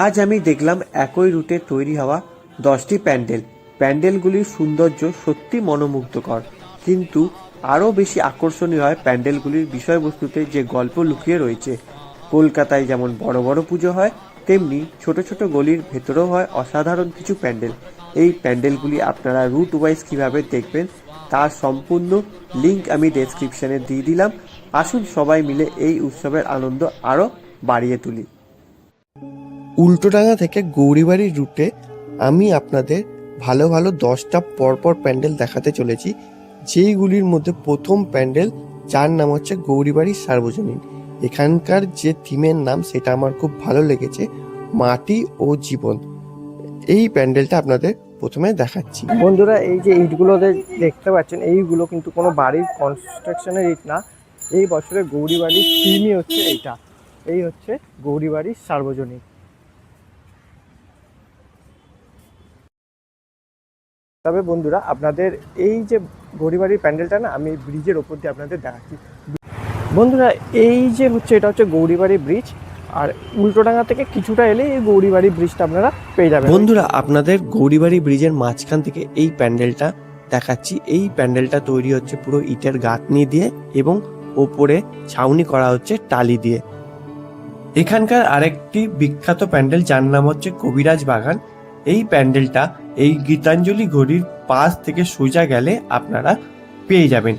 আজ আমি দেখলাম একই রুটে তৈরি হওয়া দশটি প্যান্ডেল। প্যান্ডেলগুলির সৌন্দর্য সত্যি মনোমুগ্ধকর। কিন্তু আরও বেশি আকর্ষণীয় হয় প্যান্ডেলগুলির বিষয়বস্তুতে যে গল্প লুকিয়ে রয়েছে। কলকাতায় যেমন বড় বড় পুজো হয়, তেমনি ছোট ছোট গলির ভেতরেও হয় অসাধারণ কিছু প্যান্ডেল। এই প্যান্ডেলগুলি আপনারা রুট ওয়াইজ কীভাবে দেখবেন তার সম্পূর্ণ লিঙ্ক আমি ডেসক্রিপশনে দিয়ে দিলাম। আসুন সবাই মিলে এই উৎসবের আনন্দ আরও বাড়িয়ে তুলি। উল্টোডাঙা থেকে গৌরীবাড়ির রুটে আমি আপনাদের ভালো ভালো দশটা পরপর প্যান্ডেল দেখাতে চলেছি। যেইগুলির মধ্যে প্রথম প্যান্ডেল, যার নাম হচ্ছে গৌরীবাড়ির সার্বজনীন। এখানকার যে থিমের নাম, সেটা আমার খুব ভালো লেগেছে, মাটি ও জীবন। এই প্যান্ডেলটা আপনাদের প্রথমে দেখাচ্ছি। বন্ধুরা, এই যে ইটগুলো দেখতে পাচ্ছেন, এইগুলো কিন্তু কোনো বাড়ির কনস্ট্রাকশনের ইট না। এই বছরে গৌরীবাড়ির থিমই হচ্ছে এইটা। এই হচ্ছে গৌরী বাড়ির সার্বজনীন। তবে বন্ধুরা, আপনাদের এই যে গৌরীবাড়ির প্যান্ডেলটা না, আমি ব্রিজের ওপর দিয়ে আপনাদের দেখাচ্ছি। বন্ধুরা, এই যে হচ্ছে, এটা হচ্ছে গৌরীবাড়ি ব্রিজ, আর উল্টোডাঙ্গা থেকে কিছুটা এলে এই গৌরীবাড়ি ব্রিজটা আপনারা পেয়ে যাবেন। বন্ধুরা, আপনাদের গৌরীবাড়ি ব্রিজের মাঝখান থেকে এই প্যান্ডেলটা দেখাচ্ছি। এই প্যান্ডেলটা তৈরি হচ্ছে পুরো ইটের গাঁথনি দিয়ে এবং ওপরে ছাউনি করা হচ্ছে টালি দিয়ে। এখানকার আরেকটি বিখ্যাত প্যান্ডেল, যার নাম হচ্ছে কবিরাজ বাগান। এই প্যান্ডেলটা এই গীতাঞ্জলি ঘড়ির পাশ থেকে সোজা গেলে আপনারা পেয়ে যাবেন।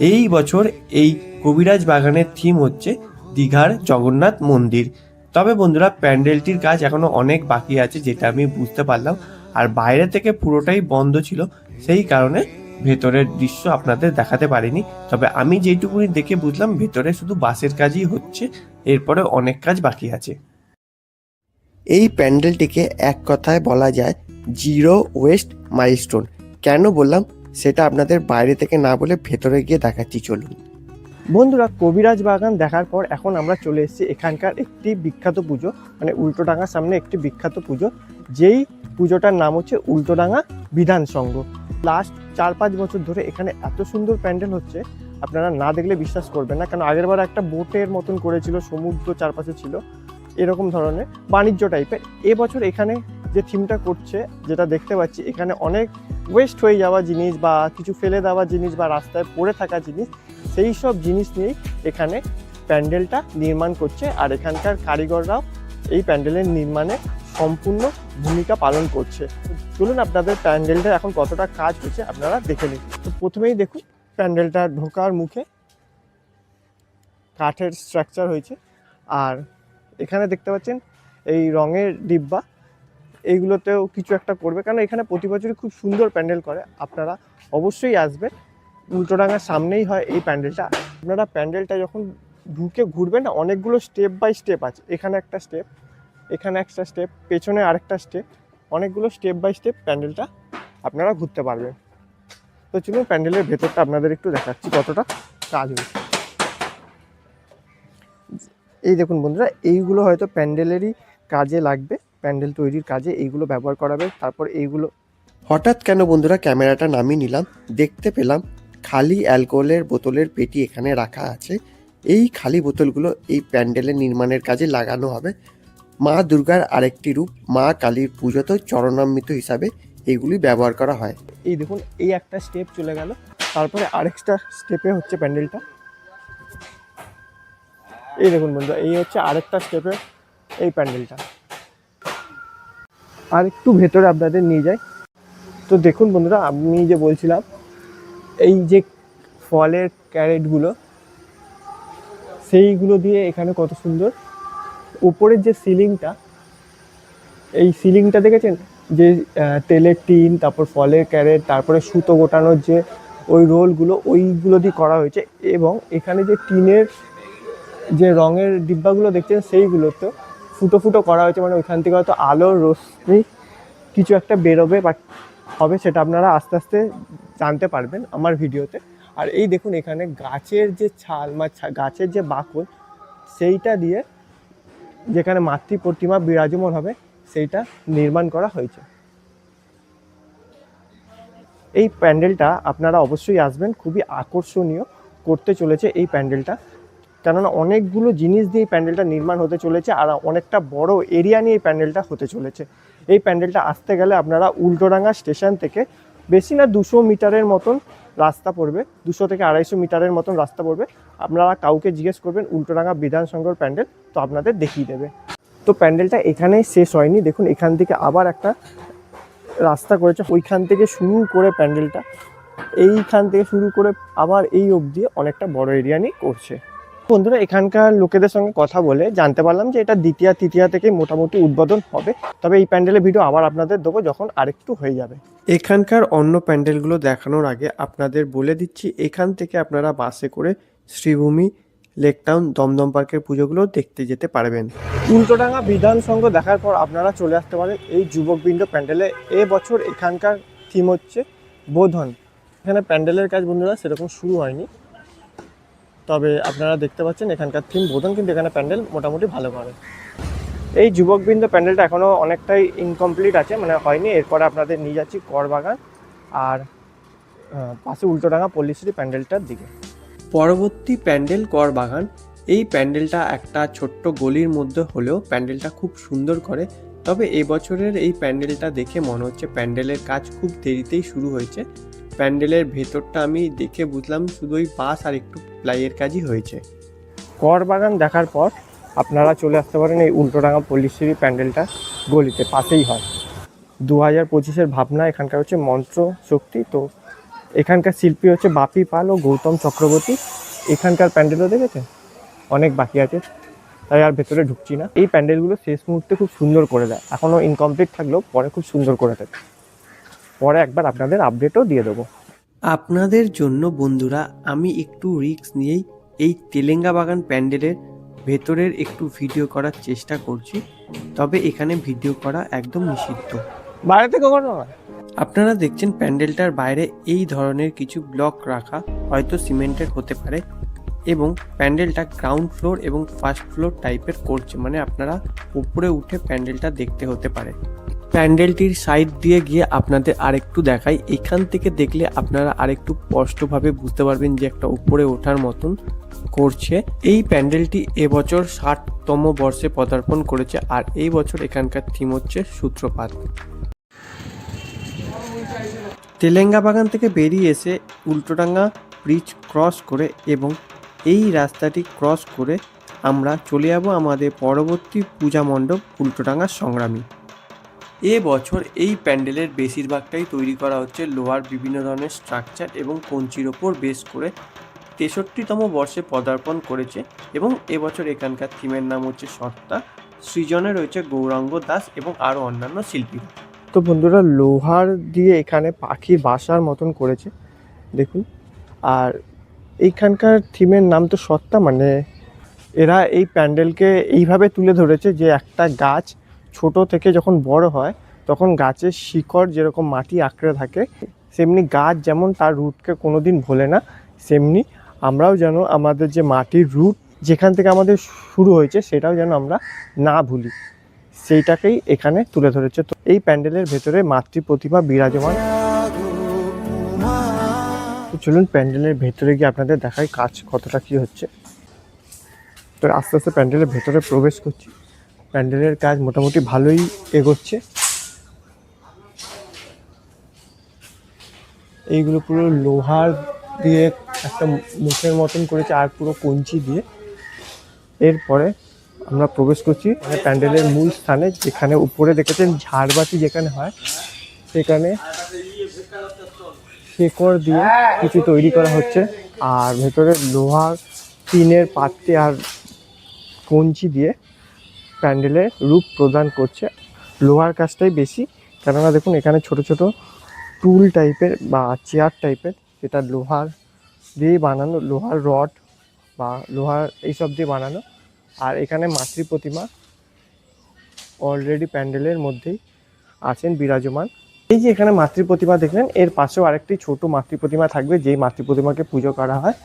এই বছর এই কবিরাজ বাগানের থিম হচ্ছে দীঘার জগন্নাথ মন্দির। তবে বন্ধুরা, প্যান্ডেলটির কাজ এখনও অনেক বাকি আছে, যেটা আমি বুঝতে পারলাম। আর বাইরে থেকে পুরোটাই বন্ধ ছিল, সেই কারণে ভেতরের দৃশ্য আপনাদের দেখাতে পারিনি। তবে আমি যেটুকুনি দেখে বুঝলাম, ভেতরে শুধু বাসের কাজই হচ্ছে, এরপরে অনেক কাজ বাকি আছে। এই প্যান্ডেলটিকে এক কথায় বলা যায় জিরো ওয়েস্ট মাইলস্টোন। কেন বললাম? সেটা আপনাদের বাইরে থেকে না বলে ভেতরে গিয়ে দেখাচ্ছি, চলুন। বন্ধুরা, কবিরাজ বাগান দেখার পর এখন আমরা চলে এসেছি এখানকার একটি বিখ্যাত পুজো মানে উল্টোডাঙ্গার সামনে একটি বিখ্যাত পুজো। যেই পুজোটার নাম হচ্ছে উল্টোডাঙ্গা বিধান সংঘ। লাস্ট চার পাঁচ বছর ধরে এখানে এত সুন্দর প্যান্ডেল হচ্ছে, আপনারা না দেখলে বিশ্বাস করবেন না। কারণ আগের বার একটা বোটের মতন করেছিল, সমুদ্র চারপাশে ছিল, এরকম ধরনের বাণিজ্য টাইপের এবছর এখানে যে থিমটা করছে, যেটা দেখতে পাচ্ছি, এখানে অনেক ওয়েস্ট হয়ে যাওয়া জিনিস বা কিছু ফেলে দেওয়া জিনিস বা রাস্তায় পড়ে থাকা জিনিস, সেই সব জিনিস নিয়েই এখানে প্যান্ডেলটা নির্মাণ করছে। আর এখানকার কারিগররাও এই প্যান্ডেলের নির্মাণে সম্পূর্ণ ভূমিকা পালন করছে। চলুন আপনাদের প্যান্ডেলটা এখন কতটা কাজ হচ্ছে আপনারা দেখে নিন। তো প্রথমেই দেখুন, প্যান্ডেলটা ঢোকার মুখে কাঠের স্ট্রাকচার হয়েছে। আর এখানে দেখতে পাচ্ছেন, এই রঙের ডিব্বা এইগুলোতেও কিছু একটা করবে। কারণ এখানে প্রতি বছরই খুব সুন্দর প্যান্ডেল করে। আপনারা অবশ্যই আসবেন। উল্টোডাঙ্গার সামনেই হয় এই প্যান্ডেলটা। আপনারা প্যান্ডেলটা যখন ঢুকে ঘুরবেন না অনেকগুলো স্টেপ বাই স্টেপ আছে। এখানে একটা স্টেপ এখানে একটা স্টেপ পেছনে আরেকটা স্টেপ অনেকগুলো স্টেপ বাই স্টেপ প্যান্ডেলটা আপনারা ঘুরতে পারবেন। তো চলুন প্যান্ডেলের ভেতরটা আপনাদের একটু দেখাচ্ছি কতটা কাজ হয়েছে। এই দেখুন বন্ধুরা, এইগুলো হয়তো প্যান্ডেলেরই কাজে লাগবে। প্যান্ডেল তৈরির কাজে এইগুলো ব্যবহার করাবে। তারপর এইগুলো হঠাৎ কেন বন্ধুরা ক্যামেরাটা নামিয়ে নিলাম? দেখতে পেলাম খালি অ্যালকোহলের বোতলের পেটি এখানে রাখা আছে। এই খালি বোতলগুলো এই প্যান্ডেলের নির্মাণের কাজে লাগানো হবে। মা দুর্গার আরেকটি রূপ মা কালীর পুজোতেও চরণামৃত হিসাবে এইগুলি ব্যবহার করা হয়। এই দেখুন এই একটা স্টেপ চলে গেল। তারপরে আরেকটা স্টেপে হচ্ছে প্যান্ডেলটা। এই দেখুন বন্ধু এই হচ্ছে আরেকটা স্টেপে এই প্যান্ডেলটা। আর একটু ভেতরে আপনাদের নিয়ে যাই। তো দেখুন বন্ধুরা, আমি যে বলছিলাম, এই যে ফলের ক্যারেটগুলো, সেইগুলো দিয়ে এখানে কত সুন্দর। উপরের যে সিলিংটা, এই সিলিংটা দেখেছেন? যে তেলের টিন, তারপর ফলের ক্যারেট, তারপরে সুতো গোটানোর যে ওই রোলগুলো, ওইগুলো দিয়ে করা হয়েছে। এবং এখানে যে টিনের যে রঙের ডিব্বাগুলো দেখছেন সেইগুলোতে ফুটো ফুটো করা হয়েছে মানে ওইখান থেকে হয়তো আলোর রশ্মি কিছু একটা বেরোবে বা হবে সেটা আপনারা আস্তে আস্তে জানতে পারবেন আমার ভিডিওতে। আর এই দেখুন এখানে গাছের যে ছাল বা গাছের যে বাকল, সেইটা দিয়ে যেখানে মাতৃ প্রতিমা বিরাজমান হবে, সেইটা নির্মাণ করা হয়েছে। এই প্যান্ডেলটা আপনারা অবশ্যই আসবেন, খুবই আকর্ষণীয় করতে চলেছে এই প্যান্ডেলটা। কেননা অনেকগুলো জিনিস দিয়ে এই প্যান্ডেলটা নির্মাণ হতে চলেছে আর অনেকটা বড় এরিয়া নিয়ে এই প্যান্ডেলটা হতে চলেছে। এই প্যান্ডেলটা আসতে গেলে আপনারা উল্টোডাঙ্গা স্টেশন থেকে বেশি না দুশো মিটারের মতন রাস্তা পড়বে, দুশো থেকে আড়াইশো মিটারের মতন রাস্তা পড়বে। আপনারা কাউকে জিজ্ঞেস করবেন উল্টোডাঙ্গা বিধান সংঘর প্যান্ডেল, তো আপনাদের দেখিয়ে দেবে। তো প্যান্ডেলটা এখানেই শেষ হয়নি। দেখুন, এখান থেকে আবার একটা রাস্তা করেছে। ওইখান থেকে শুরু করে প্যান্ডেলটা, এইখান থেকে শুরু করে আবার এই অবধি অনেকটা বড় এরিয়া নিয়ে করছে। বন্ধুরা এখানকার লোকেদের সঙ্গে কথা বলে জানতে পারলাম যে এটা দ্বিতীয় তৃতীয়া থেকে মোটামুটি উদ্বোধন হবে। তবে এই প্যান্ডেলের ভিডিও আবার আপনাদের দেবো যখন আরেকটু হয়ে যাবে। এখানকার অন্য প্যান্ডেলগুলো দেখানোর আগে আপনাদের বলে দিচ্ছি এখান থেকে আপনারা বাসে করে শ্রীভূমি লেকটাউন দমদম পার্কের পুজোগুলো দেখতে যেতে পারবেন। উল্টোডাঙ্গা বিধান সংঘ দেখার পর আপনারা চলে আসতে পারেন এই যুবকবৃন্দ প্যান্ডেলে। এ বছর এখানকার থিম হচ্ছে বোধন। এখানে প্যান্ডেলের কাজ বন্ধুরা সেরকম শুরু হয়নি। তবে আপনারা দেখতে পাচ্ছেন এখানকার থিম বোধন কিন্তু এখানে প্যান্ডেল মোটামুটি ভালো করে। এই যুবকবৃন্দ প্যান্ডেলটা এখনও অনেকটাই ইনকমপ্লিট আছে মানে হয়নি। এরপরে আপনাদের নিয়ে যাচ্ছি করবাগান আর পাশে উল্টোডাঙ্গা পল্লীশ্রী প্যান্ডেলটার দিকে। পরবর্তী প্যান্ডেল করবাগান, এই প্যান্ডেলটা একটা ছোট্ট গলির মধ্যে হলেও প্যান্ডেলটা খুব সুন্দর করে, তবে এবছরের এই প্যান্ডেলটা দেখে মনে হচ্ছে প্যান্ডেলের কাজ খুব দেরিতেই শুরু হয়েছে। প্যান্ডেলের ভেতরটা আমি দেখে বুঝলাম শুধু ওই বাস আর একটু প্লাইয়ের কাজই হয়েছে। কর বাগান দেখার পর আপনারা চলে আসতে পারেন এই উল্টোডাঙ্গা পল্লীশ্রী প্যান্ডেলটা গলিতে, পাশেই হয়। দু হাজার পঁচিশের ভাবনা এখানকার হচ্ছে মন্ত্র শক্তি, তো এখানকার শিল্পী হচ্ছে বাপি পাল ও গৌতম চক্রবর্তী। এখানকার প্যান্ডেলও দেখেছেন? অনেক বাকি আছে, তাই আর ভেতরে ঢুকছি না। এই প্যান্ডেলগুলো শেষ মুহূর্তে খুব সুন্দর করে দেয়, এখনও ইনকমপ্লিট থাকলেও পরে খুব সুন্দর করে দেয়। পরে একবার আপনাদের আপডেটও দিয়ে দেবো। আপনাদের জন্য বন্ধুরা আমি একটু রিস্ক নিয়েই এই তেলেঙ্গা বাগান প্যান্ডেলের ভেতরের একটু ভিডিও করার চেষ্টা করছি। তবে এখানে ভিডিও করা একদম নিষিদ্ধ। বাইরে থেকে কখনো আপনারা দেখছেন প্যান্ডেলটার বাইরে এই ধরনের কিছু ব্লক রাখা হয়তো সিমেন্টের হতে পারে এবং প্যান্ডেলটা গ্রাউন্ড ফ্লোর এবং ফার্স্ট ফ্লোর টাইপের করছে। মানে আপনারা উপরে উঠে প্যান্ডেলটা দেখতে হতে পারে। প্যান্ডেলটির সাইড দিয়ে গিয়ে আপনাদের আরেকটু দেখাই। এখান থেকে দেখলে আপনারা আরেকটু স্পষ্টভাবে বুঝতে পারবেন যে একটা উপরে ওঠার মতন করছে। এই প্যান্ডেলটি এবছর ষাটতম বর্ষে পদার্পণ করেছে আর এই বছর এখানকার থিম হচ্ছে সূত্রপাত। তেলেঙ্গা বাগান থেকে বেরিয়ে এসে উল্টোডাঙ্গা ব্রিজ ক্রস করে এবং এই রাস্তাটি ক্রস করে আমরা চলে যাব আমাদের পরবর্তী পূজা মণ্ডপ উল্টোডাঙ্গা সংগ্রামী। এ বছর এই প্যান্ডেলের বেশিরভাগটাই তৈরি করা হচ্ছে লোহার বিভিন্ন ধরনের স্ট্রাকচার এবং কঞ্চির ওপর বেস করে তেষট্টিতম বর্ষে পদার্পণ করেছে এবং এবছর এখানকার থিমের নাম হচ্ছে সত্তা, সৃজনে রয়েছে গৌরাঙ্গ দাস এবং আরও অন্যান্য শিল্পীরা। তো বন্ধুরা, লোহার দিয়ে এখানে পাখি বাসার মতন করেছে, দেখুন। আর এইখানকার থিমের নাম তো সত্তা মানে এরা এই প্যান্ডেলকে এইভাবে তুলে ধরেছে যে একটা গাছ ছোট থেকে যখন বড় হয়, তখন গাছের শিকড় যেরকম মাটি আঁকড়ে থাকে, সেমনি গাছ যেমন তার রুটকে কোনো দিন ভোলে না, সেমনি আমরাও যেন আমাদের যে মাটির রুট যেখান থেকে আমাদের শুরু হয়েছে, সেটাও যেন আমরা না ভুলি। সেইটাকেই এখানে তুলে ধরেছে। তো এই প্যান্ডেলের ভেতরে মাতৃ প্রতিমা বিরাজমান। চলুন প্যান্ডেলের ভেতরে গিয়ে আপনাদের দেখাই কাজ কতটা কি হচ্ছে। তো আস্তে আস্তে প্যান্ডেলের ভেতরে প্রবেশ করছি। প্যান্ডেলের কাজ মোটামুটি ভালোই এগোচ্ছে। এইগুলো পুরো লোহার দিয়ে একটা মুখের মতন করেছে, আর পুরো কঞ্চি দিয়ে। এরপরে আমরা প্রবেশ করছি মানে প্যান্ডেলের মূল স্থানে, যেখানে উপরে দেখেছেন ঝাড়বাতি যেখানে হয়, সেখানে শেকড় দিয়ে কিছু তৈরি করা হচ্ছে। আর ভেতরে লোহার টিনের পাত্রে আর কঞ্চি দিয়ে প্যান্ডেলের রূপ প্রদান করছে। লোহার কাজটাই বেশি। কেননা দেখুন, এখানে ছোট ছোট টুল টাইপের বা চেয়ার টাইপের যেটা লোহার দিয়ে বানানো, লোহার রড বা লোহার এইসব দিয়ে বানানো। আর এখানে মাতৃ প্রতিমা অলরেডি প্যান্ডেলের মধ্যেই আছেন বিরাজমান। এই যে এখানে মাতৃ প্রতিমা দেখলেন, এর পাশেও আরেকটি ছোট মাতৃ প্রতিমা থাকবে, যেই মাতৃ প্রতিমাকে পুজো করা হয়।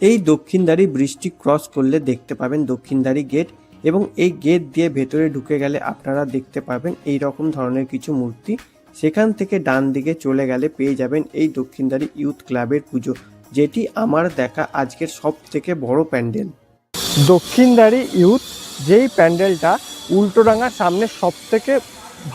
এই দক্ষিণদারি বৃষ্টি ক্রস করলে দেখতে পাবেন দক্ষিণদারি গেট এবং এই গেট দিয়ে ভেতরে ঢুকে গেলে আপনারা দেখতে পাবেন এই রকম ধরনের কিছু মূর্তি। সেখান থেকে ডান দিকে চলে গেলে পেয়ে যাবেন এই দক্ষিণদারি ইউথ ক্লাবের পুজো, যেটি আমার দেখা আজকের সব থেকে বড় প্যান্ডেল। দক্ষিণদারি ইউথ যেই প্যান্ডেলটা উল্টোডাঙার সামনে সব থেকে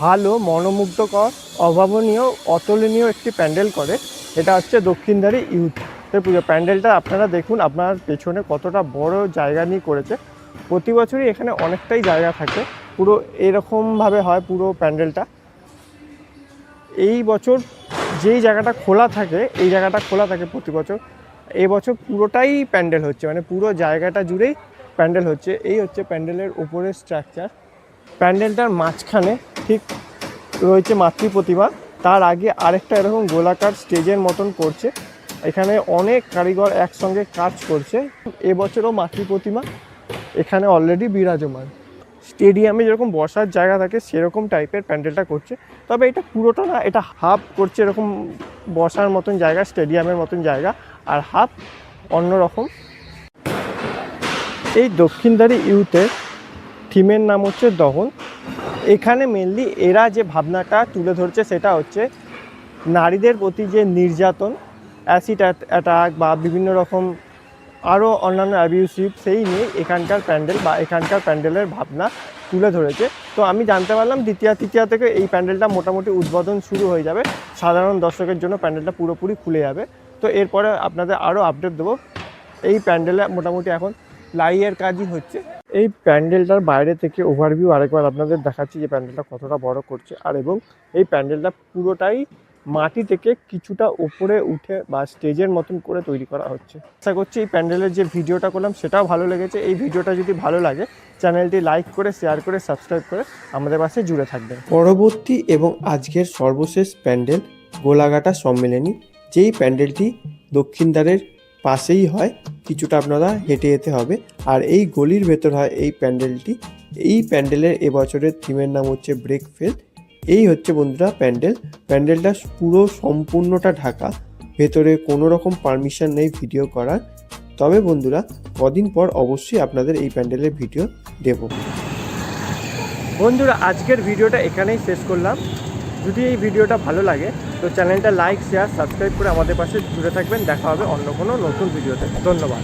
ভালো, মনোমুগ্ধকর, অভাবনীয়, অতুলনীয় একটি প্যান্ডেল করে এটা হচ্ছে দক্ষিণদারি ইউথ এর পুজো। প্যান্ডেলটা আপনারা দেখুন, আপনার পেছনে কতটা বড় জায়গা নিয়ে করেছে। প্রতি বছরই এখানে অনেকটাই জায়গা থাকে। পুরো এরকমভাবে হয় পুরো প্যান্ডেলটা। এই বছর যেই জায়গাটা খোলা থাকে, এই জায়গাটা খোলা থাকে প্রতি বছর। এই বছর পুরোটাই প্যান্ডেল হচ্ছে মানে পুরো জায়গাটা জুড়েই প্যান্ডেল হচ্ছে। এই হচ্ছে প্যান্ডেলের উপরের স্ট্রাকচার প্যান্ডেলটার মাঝখানে ঠিক রয়েছে মাতৃ প্রতিমা তার আগে আরেকটা এরকম গোলাকার স্টেজের মতন করছে। এখানে অনেক কারিগর একসঙ্গে কাজ করছে। এবছরও মাতৃ প্রতিমা। এখানে অলরেডি বিরাজমান। স্টেডিয়ামে যেরকম বসার জায়গা থাকে, সেরকম টাইপের প্যান্ডেলটা করছে। তবে এটা পুরোটা না, এটা হাফ করছে এরকম বসার মতন জায়গা, স্টেডিয়ামের মতন জায়গা, আর হাফ অন্যরকম। এই দক্ষিণদারি ইউথের থিমের নাম হচ্ছে দহন। এখানে মেনলি এরা যে ভাবনাটা তুলে ধরছে, সেটা হচ্ছে নারীদের প্রতি যে নির্যাতন অ্যাসিড অ্যাটাক বা বিভিন্ন রকম আরও অন্যান্য অ্যাবিউসিভ সেই নিয়ে এখানকার প্যান্ডেল বা এখানকার প্যান্ডেলের ভাবনা তুলে ধরেছে। তো আমি জানতে পারলাম দ্বিতীয়, তৃতীয়া থেকে এই প্যান্ডেলটা মোটামুটি উদ্বোধন শুরু হয়ে যাবে। সাধারণ দর্শকের জন্য প্যান্ডেলটা পুরোপুরি খুলে যাবে। তো এরপরে আপনাদের আরও আপডেট দেবো। এই প্যান্ডেলে মোটামুটি এখন লাইয়ের কাজই হচ্ছে। এই প্যান্ডেলটার বাইরে থেকে ওভারভিউ আরেকবার আপনাদের দেখাচ্ছি যে প্যান্ডেলটা কতটা বড় করছে। আর এবং এই প্যান্ডেলটা পুরোটাই মাটি থেকে কিছুটা উপরে উঠে বা স্টেজের মতন করে তৈরি করা হচ্ছে। আশা করছি এই প্যান্ডেলের যে ভিডিওটা করলাম, সেটাও ভালো লেগেছে। এই ভিডিওটা যদি ভালো লাগে, চ্যানেলটি লাইক করে, শেয়ার করে, সাবস্ক্রাইব করে আমাদের পাশে জুড়ে থাকবেন। পরবর্তী এবং আজকের সর্বশেষ প্যান্ডেল গোলাঘাটা সম্মেলনী, যেই প্যান্ডেলটি দক্ষিণদ্বারের পাশেই হয়, কিছুটা আপনারা হেঁটে যেতে হবে। আর এই গলির ভেতর হয় এই প্যান্ডেলটি। এই প্যান্ডেলের এবছরের থিমের নাম হচ্ছে ব্রেক ফেল এই হচ্ছে বন্ধুরা প্যান্ডেল। প্যান্ডেলটা পুরো সম্পূর্ণটা ঢাকা। ভেতরে কোনো রকম পারমিশন নেই ভিডিও করার। তবে বন্ধুরা, কদিন পর অবশ্যই আপনাদের এই প্যান্ডেলের ভিডিও দেবো। বন্ধুরা, আজকের ভিডিওটা এখানেই শেষ করলাম। যদি এই ভিডিওটা ভালো লাগে, তো চ্যানেলটা লাইক শেয়ার সাবস্ক্রাইব করে আমাদের পাশে জুড়ে থাকবেন। দেখা হবে অন্য কোনো নতুন ভিডিওতে ধন্যবাদ।